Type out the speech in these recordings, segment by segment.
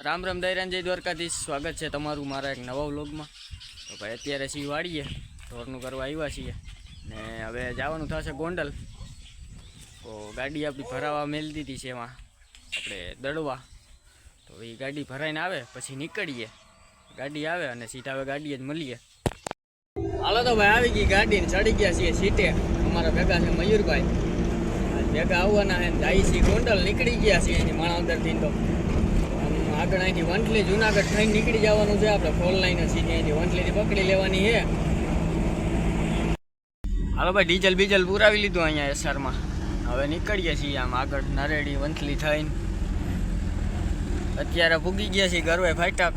રામ રામ દૈરાન જય દ્વારકાધીશ. સ્વાગત છે તમારું મારા એક નવા વ્લોગમાં. તો ભાઈ અત્યારે સી વાળીએ ઢોરનું કરવા આવ્યા છીએ. ને હવે જવાનું થશે ગોંડલ. તો ગાડી આપણી ભરાવા મેલી દીધી છે એમાં. આપણે દડવા. તો એ ગાડી ભરાઈને આવે, પછી નીકળીએ. ગાડી આવે અને સીધા હવે ગાડીએ જ મળીએ. હાલો તો ભાઈ, આવી ગઈ ગાડીને ચડી ગયા છીએ સીટે. અમારા ભેગા છે મયુરભાઈ. ભેગા આવવાના છે જાય છે ગોંડલ, નીકળી ગયા છીએ એની માણાવદરથી તો. આગળ અહીંથી વંટલી જુનાગઢ થઈને નીકળી જવાનું છે. આપણે ફોર લાઈન સીધી અહીંથી વંટલીથી પકડી લેવાની છે. હાલો ભાઈ, ડીઝલ બીજલ પુરાવી લીધું અહીંયા એસઆરમાં હવે નીકળીએ છીએ આમ આગળ નરેડી વંથલી થઈને અત્યારે ભૂગી ગયા છીએ ગરવે ફાટક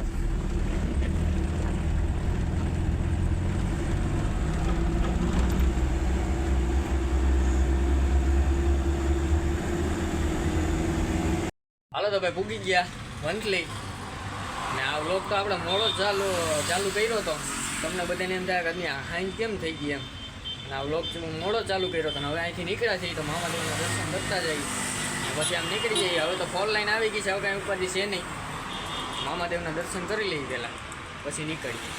હાલો તો ભાઈ ભૂગી ગયા. વંથલી ને આ વ્લોગ તો આપણે મોડો ચાલુ ચાલુ કર્યો હતો તમને બધાને એમ થાય કે હાઈ કેમ થઈ ગઈ એમ. અને આ વ્લોગ મોડો ચાલુ કર્યો હતો હવે અહીંથી નીકળ્યા છીએ તો મામાદેવના દર્શન કરતા જઈએ. પછી આમ નીકળી જઈએ. હવે તો ફોર લાઈન આવી ગઈ છે, હવે કાંઈ ઉપાધિ છે નહીં. મામાદેવના દર્શન કરી લઈએ પહેલાં. પછી નીકળીએ.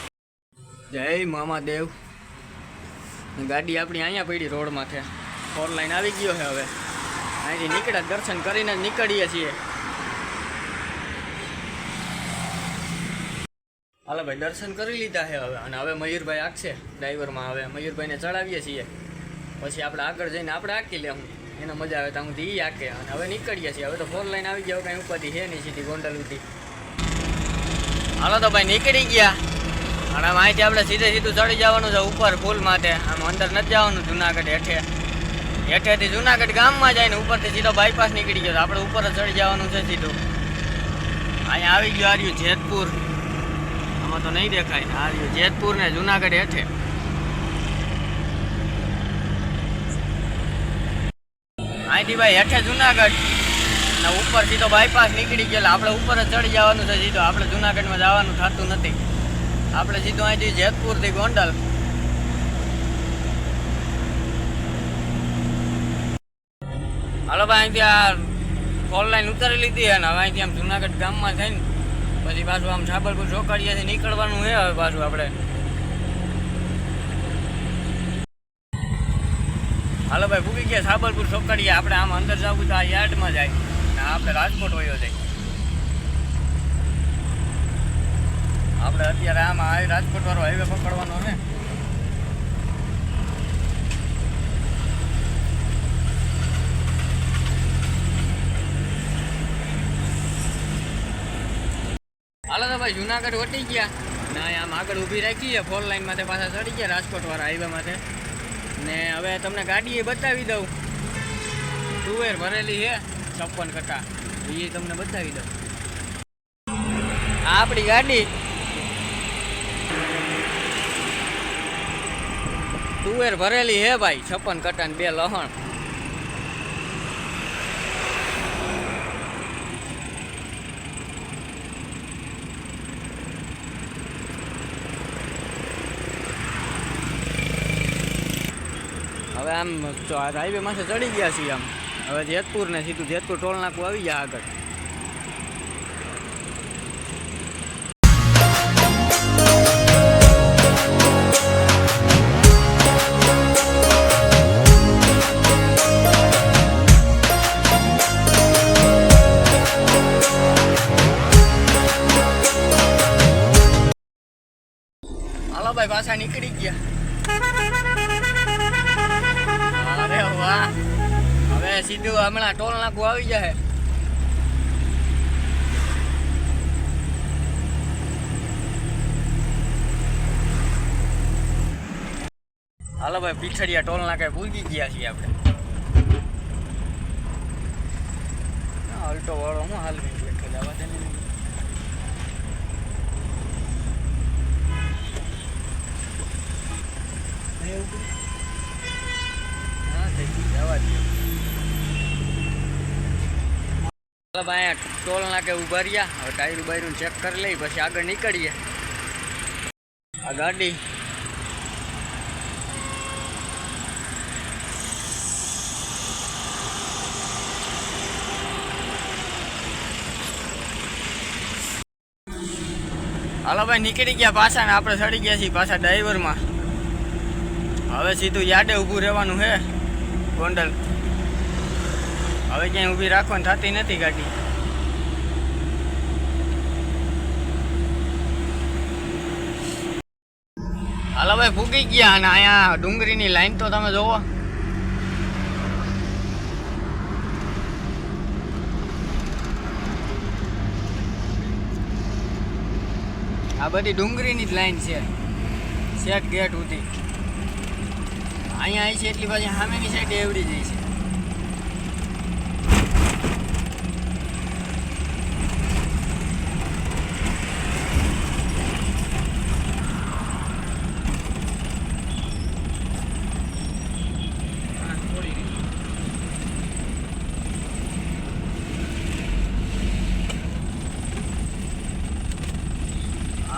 જય મામાદેવ ગાડી આપણી અહીંયા પડી રોડ માથે ફોર લાઈન આવી ગયો છે હવે. અહીંથી નીકળ્યા, દર્શન કરીને જ નીકળીએ છીએ. હાલો ભાઈ, દર્શન કરી લીધા છે હવે. અને હવે મયુરભાઈ આખશે, ડ્રાઈવરમાં હવે. મયુરભાઈને ચડાવીએ છીએ. પછી આપણે આગળ જઈને આપણે આંકી લેવું એને મજા આવે તો હું ઈ આંકે અને હવે નીકળીએ છીએ. હવે તો ફોન લાઈન આવી ગયા કાંઈ ઉપરથી છે નહીં સીધી ગોંડલ ઉધી હાલો તો ભાઈ, નીકળી ગયા. અને અહીંથી આપણે સીધે સીધું ચડી જવાનું છે ઉપર, પુલ માટે. આમ અંદર નથી જવાનું જુનાગઢ હેઠે. હેઠેથી જુનાગઢ ગામમાં જાય ને ઉપરથી સીધો બાયપાસ નીકળી ગયો આપણે ઉપર જ ચડી જવાનું છે સીધું. અહીંયા આવી ગયું આર્યું જેતપુર. આમાં તો નહીં દેખાય. આ જેતપુર ને જુનાગઢ હેઠે. અહીંથી ભાઈ હેઠે જુનાગઢ. અને ઉપર સીધો બાયપાસ નીકળી ગયેલા. આપણે ઉપર જ ચડી જવાનું છે સીધો. આપણે જુનાગઢમાં જવાનું થતું નથી. આપણે સીધું અહીંથી જેતપુરથી ગોંડલ. હાલો ભાઈ, અહીંથી આ ફોર લાઈન ઉતારી લીધી અને હવે અહીંથી આમ જુનાગઢ ગામમાં થઈને પછી પાછું આમ સાબરપુર ચોકડીએથી નીકળવાનું છે હવે પાછું આપણે. હાલો ભાઈ ભૂગી ગયા સાબરપુર ચોકડીએ આપણે આમ અંદર જવું તો આ યાર્ડમાં જાય. ને આપણે રાજકોટ હોયો જાય. આપણે અત્યારે આમ આ રાજકોટ વાળો હાઈવે પકડવાનો ને હાલો તો ભાઈ જુનાગઢ વટી ગયા. ના આમ આગળ ઊભી રાખી છે ફોર લાઈન માથે પાછા ચડી ગયા રાજકોટવાળા હાઈવે માથે. ને હવે તમને ગાડી એ બતાવી દઉં. ટુવેર ભરેલી છે, છપ્પન કટા. એ તમને બતાવી દઉં. આ આપણી ગાડી. ટુવેર ભરેલી હે ભાઈ, છપ્પન કટા ને બે લહણ. હવે આમ હાઈવે માથે ચડી ગયા છીએ આમ. હવે જેતપુર ને સીધું જેતપુર ટોલ નાકું આવી ગયા આગળ. હમણાં ટોલ નાકું આવી જાય હાલો ભાઈ પીછડિયા ટોલ નાકે પૂગી ગયા છીએ આપણે અલ્ટો વાળો હું હાલ બેઠો જવા દે ને હા થઈ ગયું જવા દે ચાલો ભાઈ ટોલ નાકે ઊભા રહ્યા. હવે ટાયર બાયરું ચેક કરી લઈ પછી આગળ નીકળીએ. આ ગાડી. હાલો ભાઈ, નીકળી ગયા પાછા ને આપણે ચડી ગયા છીએ પાછા ડ્રાઈવરમાં હવે સીધું યાર્ડે ઊભું રહેવાનું છે. ગોંડલ. હવે ક્યાંય ઊભી રાખવાની થતી નથી ગાડી. હાલો ભાઈ ફૂકી ગયા અને અહીંયા ડુંગળીની લાઈન તો તમે જોવો. આ બધી ડુંગળીની જ લાઈન છે. સેટ ગેટ ઉધી અહીંયા આવી છે એટલી પાછી સામેની સાઈડ એવડી જાય છે.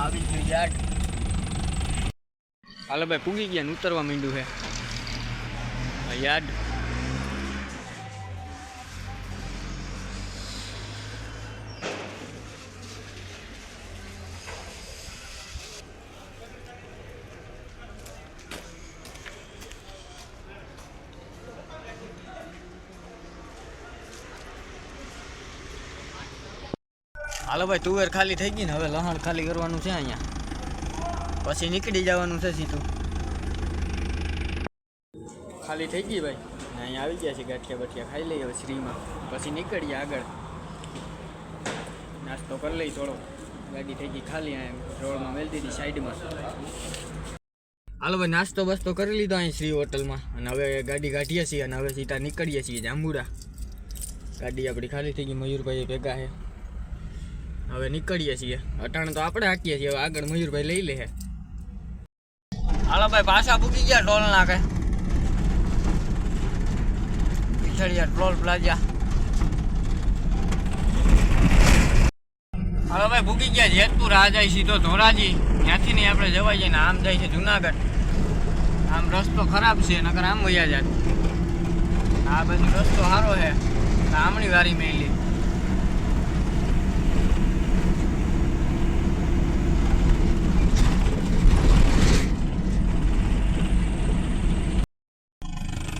આવી ગયું યાર. હાલો ભાઈ પૂગી ગયા ને ઉતરવા માંડ્યું છે. યાર્ડ હાલો ભાઈ, તુવેર ખાલી થઈ ગઈ ને હવે લહણ ખાલી કરવાનું છે અહીંયા. પછી નીકળી જવાનું છે સીધું. ખાલી થઈ ગઈ ભાઈ? અહીંયા આવી ગયા છે ગાંઠિયા બાઠિયા, ખાઈ લઈએ શ્રીમાં. પછી નીકળીએ આગળ. નાસ્તો કરી લઈ થોડો. ગાડી થઈ ગઈ ખાલી અહીંયા રોડમાં મેલી દીધી સાઈડમાં. હાલો ભાઈ, નાસ્તો બસ્તો કરી લીધો અહીં શ્રી હોટલમાં. અને હવે ગાડી કાઢીએ છીએ અને હવે સીધા નીકળીએ છીએ જાંબુડા. ગાડી આપણી ખાલી થઈ ગઈ મયુરભાઈ ભેગા છે. હવે નીકળીએ છીએ. અટાણે તો આપણે હાકીએ છીએ. હવે આગળ મયુરભાઈ લઈ લે હાલો ભાઈ, પાછા પૂકી ગયા ટોલ નાખે પીછળિયા ટોલ પ્લાઝા. હવે ભાઈ ભૂકી ગયા જેતપુર. આ જાય સીધો ધોરાજી. ત્યાંથી નહીં આપણે જવાય જઈએ ને આમ જાય છે જુનાગઢ. આમ રસ્તો ખરાબ છે, નકર આમ વયા જાય. આ બાજુ રસ્તો સારો છે. આમણી વારી મેલી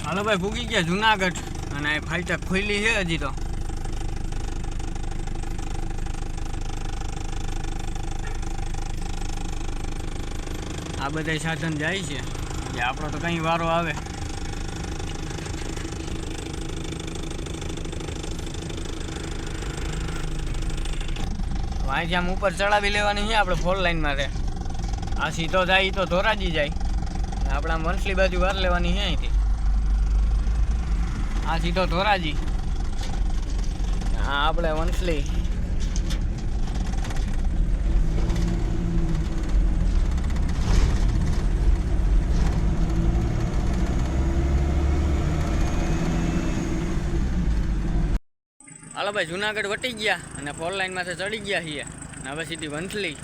હાલો ભાઈ ભૂગી ગયા જુનાગઢ અને આ ફાઈટક ખોલી છે હજી તો. આ બધા સાધન જાય છે. જે આપણો તો કઈ વારો આવે. અહીંથી આમ ઉપર ચડાવી લેવાની છે આપણે ફોર લાઈનમાં રે આ સીધો જાય એ તો ધોરાજી જાય. આપણા વંસલી બાજુ વાર લેવાની છે અહીંથી. આ સીધો ધોરાજી. હા, આપણે વંશલી હાલો ભાઈ, જુનાગઢ વટી ગયા અને ફોર લાઈનમાંથી ચડી ગયા છીએ. અને હવે સીધી વંથલી.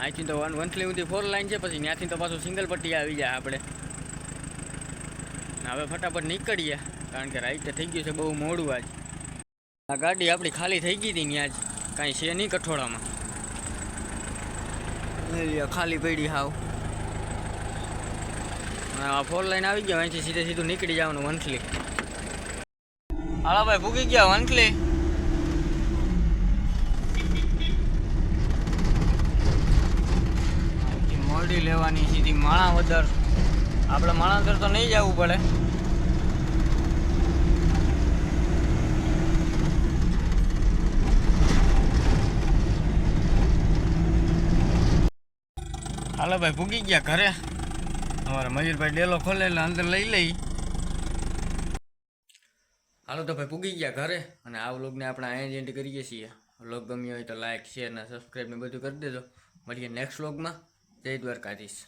અહીંથી તો વંથલી સુધી ફોર લાઈન છે, પછી ત્યાંથી તો પાછું સિંગલ પટ્ટી આવી જાય આપણે. હવે ફટાફટ નીકળીએ. કારણ કે રાઈતે થઈ ગયું છે બહુ મોડું આજ. આ ગાડી આપણી ખાલી થઈ ગઈ હતી ત્યાં જ કાંઈ છે નહીં કઠોળામાં. ખાલી પડી હાવ. આ ફોર લાઈન આવી ગયા અહીંથી સીધે સીધું નીકળી જવાનું વંથલી હાલો ભાઈ ભૂગી ગયા વંથલી મોડી લેવાની સીધી માણાવદર. આપણે માણાવદર તો નહીં જવું પડે. હાલો ભાઈ, ભૂગી ગયા ઘરે. અમારા મયુરભાઈ ડેલો ખોલે એટલે અંદર લઈ લઈ. હાલો તો ભાઈ પૂગી ગયા ઘરે અને આ વ્લોગને આપણે અહીંયા કરીએ છીએ. વ્લોગ ગમ્યો હોય તો લાઇક શેર અને સબસ્ક્રાઈબ ને બધું કરી દેજો. મળીએ નેક્સ્ટ વ્લોગમાં. જય દ્વારકાધીશ.